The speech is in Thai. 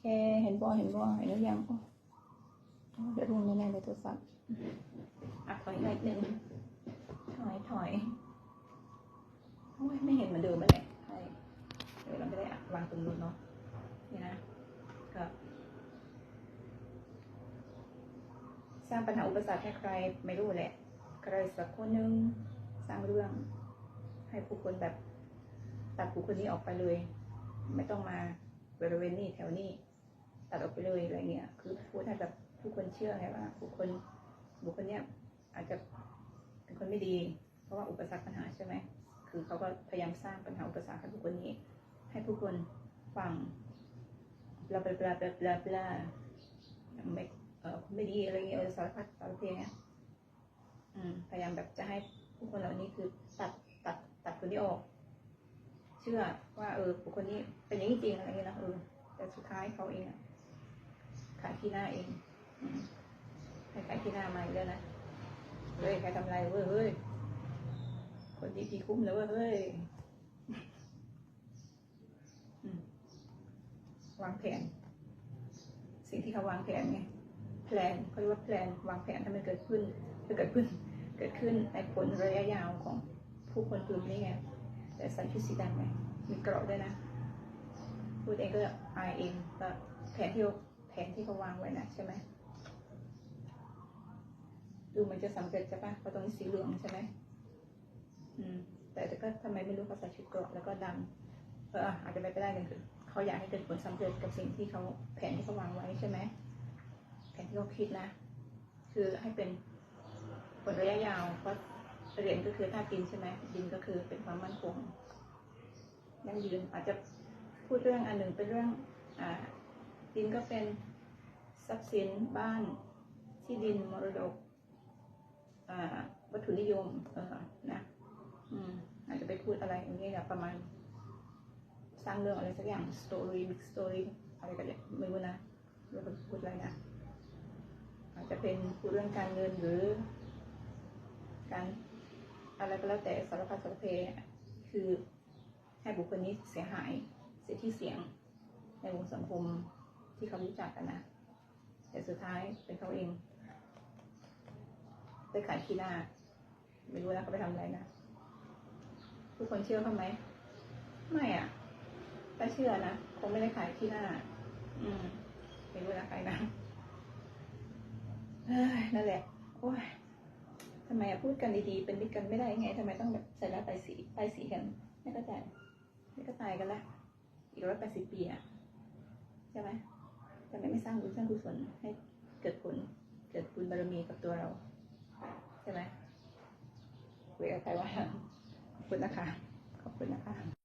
แค่เห็นบอเห็นบอเห็นหรือยังเดี๋ยวรุ่งแน่ๆเลยโทรศัพท์อะถอยหน่อยหนึ่งถอยถอยโอ้ยไม่เห็นเหมือนเดิมเลยเนี่ยใช่เดี๋ยวเราไม่ได้อะวางตรงนู้นเนาะนี่นะก็สร้างปัญหาอุปสรรคให้ใครไม่รู้แหละ ใครสักคนหนึ่งสร้างเรื่อง ให้ผู้คนแบบตัดผู้คนนี้ออกไปเลย ไม่ต้องมาบริเวณนี้แถวนี้ ตัดออกไปเลยอะไรเงี้ย คือพูดให้แบบทุกคนเชื่อไงว่าบุคคลบุคคลเนี้ยอาจจะเป็นคนไม่ดี เพราะว่าอุปสรรคปัญหาใช่ไหมคือเขาก็พยายามสร้างปัญหาอุปสรรคให้บุคคลนี้ ให้ผู้คนฟังบลาบลาบลาบลาบลาบลาไม่เออไม่ดีอะไรเงี้ยสารพัดสารเพเงี้ยอืมพยายามแบบจะให้ผู้คนเหล่านี้คือตัดตัดตัดคนที่ออก เชื่อว่าเออบุคคลนี้เป็นอย่างนี้จริงอะไรเงี้ยนะเออแต่สุดท้ายเขาเองอะ ขายที่หน้าเองให้ขายที่หน้ามาอีกแล้วนะเฮ้ยใครทำไรเว้ยเฮ้ยคนดีพีคุ้มเลยเว้ยเฮ้ยวางแผน สิ่งที่เขาวางแผนไงแพลนเขาเรียกว่าแพลนวางแผนถ้ามันเกิดขึ้นถ้าเกิดขึ้นเกิดขึ้นในผลระยะยาวของผู้คนกลุ่มนี้ไงแต่ใส่ชุดสีดำไงมีเกราะด้วยนะพูดเองก็อายเองก็แผนที่ แผนที่เขาวางไว้นะใช่ไหมดูมันจะสำเร็จใช่ปะเพราะตรงนี้สีเหลืองใช่ไหมอืม แต่ก็ทำไมไม่รู้เขาใส่ชุดเกราะแล้วก็ดำเอออาจจะไม่ได้กันคือเขาอยากให้เกิดผลสำเร็จกับสิ่งที่เขาแผนที่เขาวางไว้ใช่ไหมแผนที่เขาคิดนะ คือให้เป็นผลระยะยาวเพราะเหรียญก็คือธาตุดินใช่ไหมดินก็คือเป็นความมั่นคงยั่งยืนอาจจะพูดเรื่องอันหนึ่งเป็นเรื่องอ่า ดินก็เป็นทรัพย์สินบ้านที่ดินมรดกวัตถุนิยมเออนะอืมอาจจะไปพูดอะไรอย่างเงี้ยประมาณ สร้างเรื่องอะไรสักอย่าง story big story อะไรก็ได้ไม่รู้นะเราจะพูดอะไรนะอาจจะเป็นพูดเรื่องการเงินหรือ การอะไรก็แล้วแต่สารพัดสารเพคือให้บุคคลนี้เสียหายเสียที่เสียงในวงสังคม ที่เขารู้จักกันนะแต่สุดท้ายเป็นเขาเองได้ขายขี้หน้าไม่รู้นะเขาไปทำอะไรนะทุกคนเชื่อเขาไหมไม่อะถ้าเชื่อนะคงไม่ได้ขายที่หน้า อืมไม่รู้นะใครนะเฮ้ยนั่นแหละโอ้ยทำไมพูดกันดีๆเป็นมิตรกันไม่ได้ไงทำไมต้องแบบใส่ร้ายป้ายสีป้ายสีกันไม่เข้าใจไม่ก็ตายกันละอีกร้อยแปดสิบปีอะใช่ไหม ทำไมไม่สร้างบุญสร้างกุศลให้เกิดผล เกิดบุญบารมีกับตัวเรา ใช่ไหมคุยกันไปว่าขอบคุณนะคะ ขอบคุณนะคะ